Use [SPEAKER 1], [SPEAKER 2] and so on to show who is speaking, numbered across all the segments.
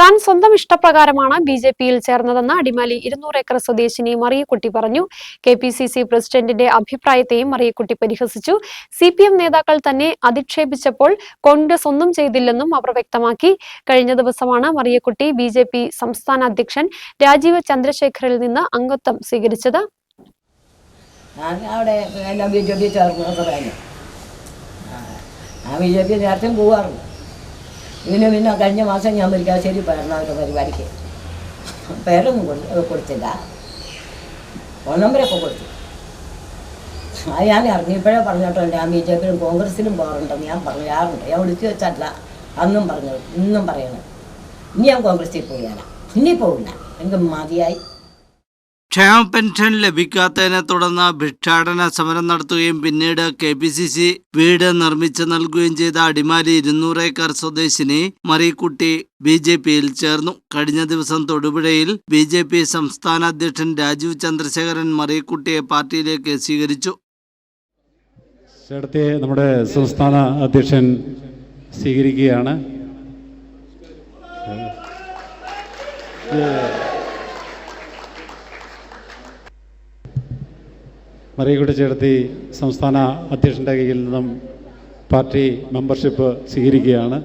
[SPEAKER 1] താൻ സ്വന്തം ഇഷ്ടപ്രകാരമാണ് B J പിയിൽ ചേർന്നതെന്ന് അടിമാലി ഇരുന്നൂറ് ഏക്കർ സ്വദേശിനി മറിയക്കുട്ടി പറഞ്ഞു. കെ പി സി സി പ്രസിഡന്റിന്റെ അഭിപ്രായത്തെയും മറിയക്കുട്ടി പരിഹസിച്ചു. സി പി എം നേതാക്കൾ തന്നെ അധിക്ഷേപിച്ചപ്പോൾ കോൺഗ്രസ് ഒന്നും ചെയ്തില്ലെന്നും അവർ വ്യക്തമാക്കി. കഴിഞ്ഞ ദിവസമാണ് മറിയക്കുട്ടി ബി ജെ പി സംസ്ഥാന അധ്യക്ഷൻ രാജീവ് ചന്ദ്രശേഖറിൽ നിന്ന് അംഗത്വം സ്വീകരിച്ചത്.
[SPEAKER 2] അവിടെ ബി ജെ പി ചേർന്നു ബി ജെ പി നേരത്തെ പോവാറുണ്ട്. ഇതിന് പിന്നെ കഴിഞ്ഞ മാസം ഞാൻ മുരിക്കാശ്ശേരി പോയിരുന്നു ഒരു പരിപാടിക്ക് പേരൊന്നും കൊടു കൊടുത്തില്ല. ഫോൺ നമ്പരൊക്കെ കൊടുത്തു. അത് ഞാൻ ഇറങ്ങിയപ്പോഴേ പറഞ്ഞിട്ടുണ്ട് ഞാൻ ബി ജെ പിയിലും കോൺഗ്രസിലും പോകാറുണ്ടെന്ന് ഞാൻ പറയാറുണ്ട്. ഞാൻ വിളിച്ചു വെച്ചല്ല അന്നും പറഞ്ഞു ഇന്നും പറയണം. ഇനി ഞാൻ കോൺഗ്രസിൽ പോയാല ഇനി പോകില്ല എനിക്ക് മതിയായി.
[SPEAKER 3] ക്ഷേമ പെൻഷൻ ലഭിക്കാത്തതിനെ തുടർന്ന് ഭിക്ഷാടന സമരം നടത്തുകയും പിന്നീട് കെ പി സി സി വീട് നിർമ്മിച്ചു നൽകുകയും ചെയ്ത അടിമാലി ഇരുന്നൂറേക്കർ സ്വദേശിനി മറിക്കുട്ടി ബി ജെ പിയിൽ ചേർന്നു. കഴിഞ്ഞ ദിവസം തൊടുപുഴയിൽ ബി ജെ പി സംസ്ഥാന അധ്യക്ഷൻ രാജീവ് ചന്ദ്രശേഖരൻ മറിക്കുട്ടിയെ പാർട്ടിയിലേക്ക് സ്വീകരിച്ചു.
[SPEAKER 4] നമ്മുടെ സംസ്ഥാന അധ്യക്ഷൻ സ്വീകരിക്കുകയാണ്. മറിയക്കുട്ടി ചേർത്തി സംസ്ഥാന അധ്യക്ഷന്റെ കയ്യിൽ നിന്നും പാർട്ടി മെമ്പർഷിപ്പ് സ്വീകരിക്കുകയാണ്.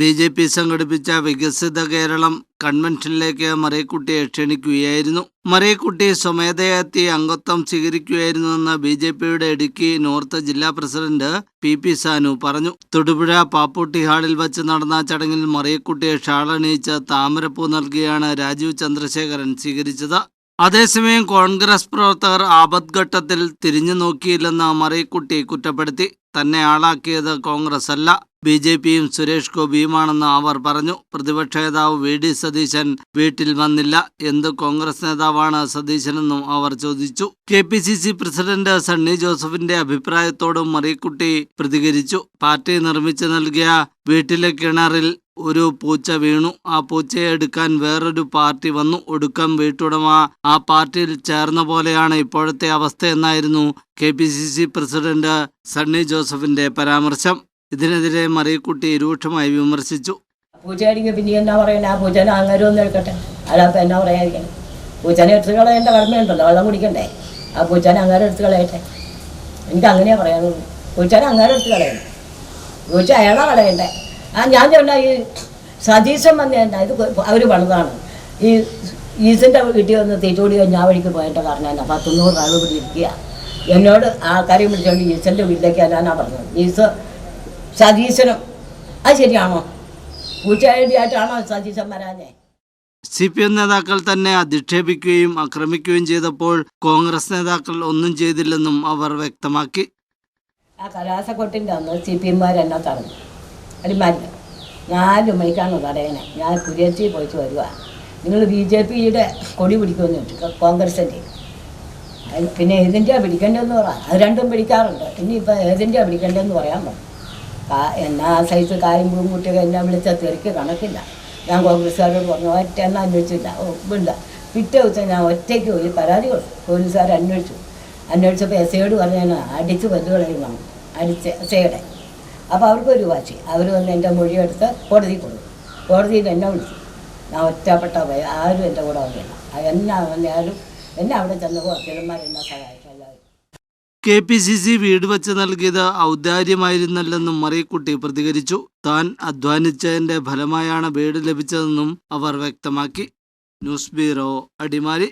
[SPEAKER 3] ബി ജെ പി സംഘടിപ്പിച്ച വികസിത കേരളം കൺവെൻഷനിലേക്ക് മറിയക്കുട്ടിയെ ക്ഷണിക്കുകയായിരുന്നു. മറിയക്കുട്ടി സ്വമേധയാത്തി അംഗത്വം സ്വീകരിക്കുകയായിരുന്നുവെന്ന് ബി ജെ പിയുടെ ഇടുക്കി നോർത്ത് ജില്ലാ പ്രസിഡന്റ് പി പി സാനു പറഞ്ഞു. തൊടുപുഴ പാപ്പൂട്ടി ഹാളിൽ വച്ച് നടന്ന ചടങ്ങിൽ മറിയക്കുട്ടിയെ ഷാളണിയിച്ച് താമരപ്പൂ നൽകിയാണ് രാജീവ് ചന്ദ്രശേഖരൻ സ്വീകരിച്ചത്. അതേസമയം കോൺഗ്രസ് പ്രവർത്തകർ ആപദ്ഘട്ടത്തിൽ തിരിഞ്ഞു നോക്കിയില്ലെന്ന് മറിയക്കുട്ടി കുറ്റപ്പെടുത്തി. തന്നെ ആളാക്കിയത് കോൺഗ്രസ് അല്ല ബി ജെ പിയും സുരേഷ് ഗോപിയുമാണെന്ന് അവർ പറഞ്ഞു. പ്രതിപക്ഷ നേതാവ് വി ഡി സതീശൻ വീട്ടിൽ വന്നില്ല. എന്ത് കോൺഗ്രസ് നേതാവാണ് സതീശനെന്നും അവർ ചോദിച്ചു. K P C C president Sunny ജോസഫിന്റെ അഭിപ്രായത്തോടും മറിയക്കുട്ടി പ്രതികരിച്ചു. പാർട്ടി നിർമ്മിച്ചു നൽകിയ വീട്ടിലെ കിണറിൽ ഒരു പൂച്ച വീണു. ആ പൂച്ചയെ എടുക്കാൻ വേറൊരു പാർട്ടി വന്നു. ഒടുക്കം വീട്ടുടമ ആ പാർട്ടിയിൽ ചേർന്ന പോലെയാണ് ഇപ്പോഴത്തെ അവസ്ഥ എന്നായിരുന്നു K P C C president Sunny ജോസഫിന്റെ പരാമർശം. ഇതിനെതിരെ മറിയക്കുട്ടി രൂക്ഷമായി വിമർശിച്ചു.
[SPEAKER 2] പൂച്ചയായിരിക്കും പിന്നെ എന്നാ പറയുന്നത് ആ പൂച്ചനെ അങ്ങനെ എടുക്കട്ടെ. എന്നാ പറയാതിരിക്കണം പൂച്ചനെ എടുത്ത് കളയേണ്ട കടമയുണ്ടല്ലോ. വെള്ളം കുടിക്കണ്ടേ? ആ പൂച്ചനെ അങ്ങനെ എടുത്ത് കളയട്ടെ. എനിക്ക് അങ്ങനെയാ പറയാനുള്ളൂ. പൂച്ചനെ അങ്ങനെ എടുത്ത് കളയണം. പൂച്ച അയാളാ കളയണ്ടേ? ആ ഞാൻ ചോദിച്ചാൽ ഈ സതീശൻ എന്നാ ഇത് അവർ പണിതാണ്. ഈ ഈസിന്റെ വീട്ടിൽ വന്ന് തീറ്റോടി ഞാൻ വഴിക്ക് കാരണം എന്നാ പത്തുനൂറ് ആൾ ഇവിടെ ഇരിക്കുക എന്നോട് ആൾക്കാരെ വിളിച്ചോണ്ട് ഈസന്റെ വീട്ടിലേക്ക് എന്നാ പറഞ്ഞത്. ഈസ് സതീശനും അത് ശരിയാണോ? പൂച്ചയായിട്ടാണോ സതീശൻ വരാഞ്ഞേ?
[SPEAKER 3] സി പി എം നേതാക്കൾ തന്നെ അധിക്ഷേപിക്കുകയും ആക്രമിക്കുകയും ചെയ്തപ്പോൾ കോൺഗ്രസ് നേതാക്കൾ ഒന്നും ചെയ്തില്ലെന്നും അവർ വ്യക്തമാക്കി.
[SPEAKER 2] ആ കലാസക്കൊട്ടിന്റെ അന്ന് സി പി എംമാർ എന്നെ തടഞ്ഞു അടിമാരില്ല നാല് മണിക്കാണ് തടയണേ ഞാൻ കുര്യത്തിൽ പോയിട്ട് വരുക നിങ്ങൾ ബി ജെ പിയുടെ കൊടി പിടിക്കുമെന്ന് ചോദിച്ചു കോൺഗ്രസിന്റെ. പിന്നെ ഏതിന്റെയാണ് പിടിക്കേണ്ടതെന്ന് പറയാം അത് രണ്ടും പിടിക്കാറുണ്ട്. ഇനിയിപ്പോൾ ഏതിന്റെയാണ് പിടിക്കേണ്ടതെന്ന് പറയാൻ പറ്റും എന്നാ സൈസ് കാര്യം പൂവും കുട്ടികൾ എന്നെ വിളിച്ചാൽ തെറിക്ക് കണക്കില്ല. ഞാൻ കോൺഗ്രസ്സുകാരോട് പറഞ്ഞു ഒറ്റ എന്നാ അന്വേഷിച്ചില്ല. ഒപ്പില്ല പിറ്റേ ദിവസം ഞാൻ ഒറ്റയ്ക്ക് പോയി പരാതി കൊടുത്തു. പോലീസുകാർ അന്വേഷിച്ചു. അന്വേഷിച്ചപ്പോൾ എസ് ഐയോട് ഞാൻ അടിച്ച് വല്ലുകളയുന്നതാണ് അടിച്ച് എസ് ഐയുടെ. അപ്പോൾ അവർക്കൊരു വാശി. അവർ വന്ന് എന്റെ മൊഴിയെടുത്ത് കോടതിയിൽ കൊടുക്കും കോടതിയിൽ എന്നെ വിളിച്ചു. ഞാൻ ഒറ്റപ്പെട്ട പോയി. ആരും എന്റെ കൂടെ വന്നില്ല. എന്നാ വന്നാലും എന്നെ അവിടെ ചെന്നപ്പോൾ വക്കീലന്മാർ എന്നെ സഹായിച്ചു.
[SPEAKER 3] കെ പി സി സി വീട് വച്ച് നൽകിയത് ഔദാര്യമായിരുന്നല്ലെന്നും മറിയക്കുട്ടി പ്രതികരിച്ചു. താൻ അധ്വാനിച്ചതിന്റെ ഫലമായാണ് വീട് ലഭിച്ചതെന്നും അവർ വ്യക്തമാക്കി. News bureau Adimali.